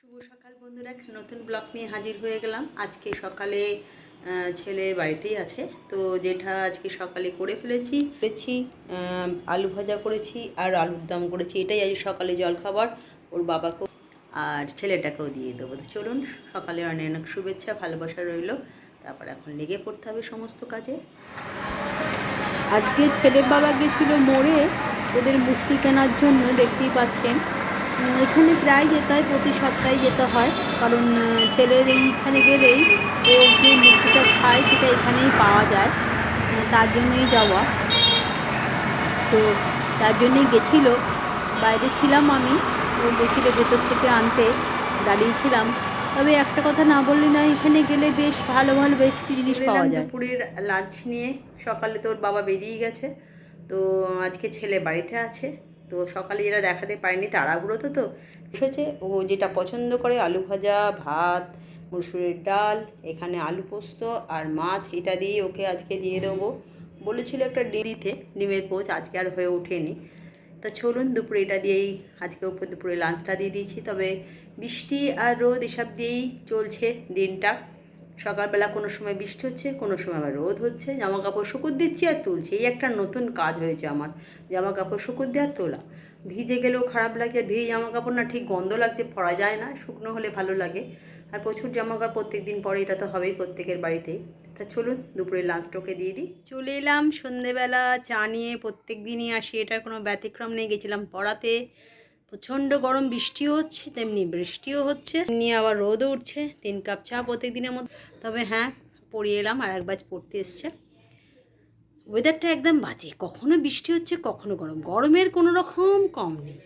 শুভ সকাল বন্ধুরা একটা নতুন ব্লগ নিয়ে হাজির হয়ে গেলাম। আজকে সকালে ছেলে বাড়িতেই আছে। তো যেটা আজকে সকালে করে ফেলেছি। করেছি আলু ভাজা করেছি আর আলুর দম করেছি। এটাই আজ সকালে জল খাবার ওর বাবাকেও আর ছেলেটাকেও দিয়ে দেবো। তো চলুন সকালে অনেক অনেক শুভেচ্ছা ভালোবাসা রইল। তারপর এখন লেগে পড়তে হবে সমস্ত কাজে। আজকে ছেলের বাবা গেছিল মোড়ে। ওদের মূর্তি কেনার জন্য দেখতেই পাচ্ছেন। এখানে প্রায় যেতে হয় প্রতি সপ্তাহে যেতে হয়। কারণ ছেলের এইখানে গেলেই ও যে মূর্তিটা খায় সেটা এখানেই পাওয়া যায় তার জন্যই যাওয়া। তো তার জন্যই গেছিল। বাইরে ছিলাম আমি ও গেছিল ভেতর থেকে আনতে দাঁড়িয়েছিলাম। তবে একটা কথা না বললে না এখানে গেলে বেশ ভালো ভালো বেশ কিছু জিনিস পাওয়া যায়। দুপুরের লাঞ্চ নিয়ে। সকালে তোর বাবা বেরিয়ে গেছে। তো আজকে ছেলে বাড়িতে আছে। তো সকালে যেটা দেখাতে পারিনি, তাড়াহুড়ো তো তো। এসেছে ও যেটা পছন্দ করে, আলু ভাজা, ভাত, মুসুরির ডাল, এখানে আলু পোস্ত আর মাছ, এটা দিয়ে ওকে আজকে দিয়ে দেবো। বলেছিল একটা ডিম দিতে, ডিমের পোচ আজকে আর হয়ে ওঠেনি। তা চলুন, দুপুরে এটা দিয়েই, আজকে উপর দুপুরে লাঞ্চটা দিয়ে দিয়েছি। তবে বৃষ্টি আর রোদ এসব দিয়েই চলছে দিনটা। সকালবেলা কোনো সময় বৃষ্টি হচ্ছে, কোনো সময় আবার রোদ হচ্ছে। জামা কাপড় শুকুর দিচ্ছি আর তুলছি। এই একটা নতুন কাজ হয়েছে আমার জামা কাপড় শুকুর দেওয়ার তোলা। ভিজে গেলেও খারাপ লাগছে ভিজে জামা কাপড় না ঠিক গন্ধ লাগছে, পরা যায় না, শুকনো হলে ভালো লাগে। আর প্রচুর জামা কাপড় প্রত্যেক দিন পরে, এটা তো হবেই প্রত্যেকের বাড়িতেই। তা চলুন দুপুরে লাঞ্চটাকে দিয়ে দিই। চলে এলাম সন্ধেবেলা, চা নিয়ে প্রত্যেক দিনই আসি, এটার কোনো ব্যতিক্রম নেই, গেছিলাম পড়াতে। প্রচণ্ড গরম, বৃষ্টিও হচ্ছে, তেমনি বৃষ্টিও হচ্ছে। এমনি আবার রোদও উঠছে, তিন কাপ চা প্রত্যেক মতো। তবে হ্যাঁ পড়িয়ে এলাম, আর এক ব্যাচ পড়তে এসছে। ওয়েদারটা একদম বাজে। কখনো বৃষ্টি হচ্ছে, কখনো গরম। গরমের কোনো রকম কম নেই।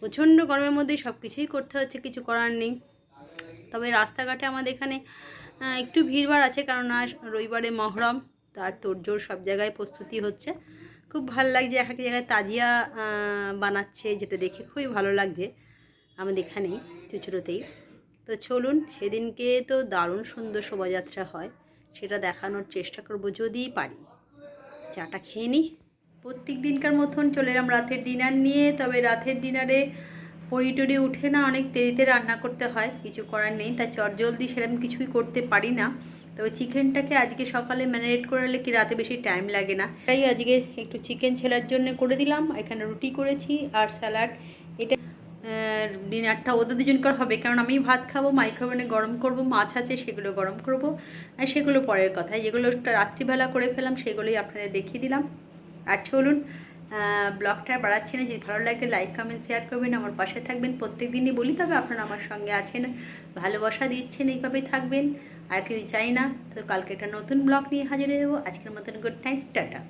প্রচণ্ড গরমের মধ্যে সব কিছুই করতে হচ্ছে, কিছু করার নেই। তবে রাস্তাঘাটে আমাদের এখানে একটু ভিড়ভাড় আছে, কারণ আজ রবিবারে মহরম, তার তোড়জোড় সব জায়গায় প্রস্তুতি হচ্ছে। খুব ভালো লাগছে, এক এক জায়গায় তাজিয়া বানাচ্ছে, যেটা দেখে খুবই ভালো লাগছে আমাদের এখানেই চুচুড়োতেই তো চলুন, সেদিনকে তো দারুণ সুন্দর শোভাযাত্রা হয়, সেটা দেখানোর চেষ্টা করব যদি পারি। চাটা খেয়ে নিই। প্রত্যেক দিনকার মতন চলে এলাম রাতের ডিনার নিয়ে, তবে রাতের ডিনারে পড়ি টড়ি উঠে না অনেক দেরিতে রান্না করতে হয়, কিছু করার নেই, তাই চট জলদি সেরকম কিছুই করতে পারি না। তবে চিকেনটাকে আজকে সকালে ম্যারিনেট করে নিলে কি রাতে বেশি টাইম লাগে না? তাই আজকে একটু চিকেন ছেলার জন্য করে দিলাম। এখানে রুটি করেছি আর স্যালাড। এটা ডিনারটা ওদের দুজনকার হবে। কারণ আমি ভাত খাব, মাইক্রোওভেনে গরম করব, মাছ আছে সেগুলো গরম করব। আর সেগুলো পরের কথা যেগুলো রাত্রিবেলা করে ফেলাম সেগুলোই আপনাদের দেখিয়ে দিলাম। আর চলুন ব্লগটা বাড়াচ্ছি না। যদি ভালো লাগে, লাইক, কমেন্ট, শেয়ার করবেন। আমার পাশে থাকবেন। প্রত্যেক দিনই বলি তবে আপনারা আমার সঙ্গে আছেন। ভালোবাসা দিচ্ছেন। এইভাবেই থাকবেন। আর কেউ চাই না, তো কালকে একটা নতুন ব্লগ নিয়ে হাজির হয়ে যাব। আজকের মতন গুড নাইট টাটা।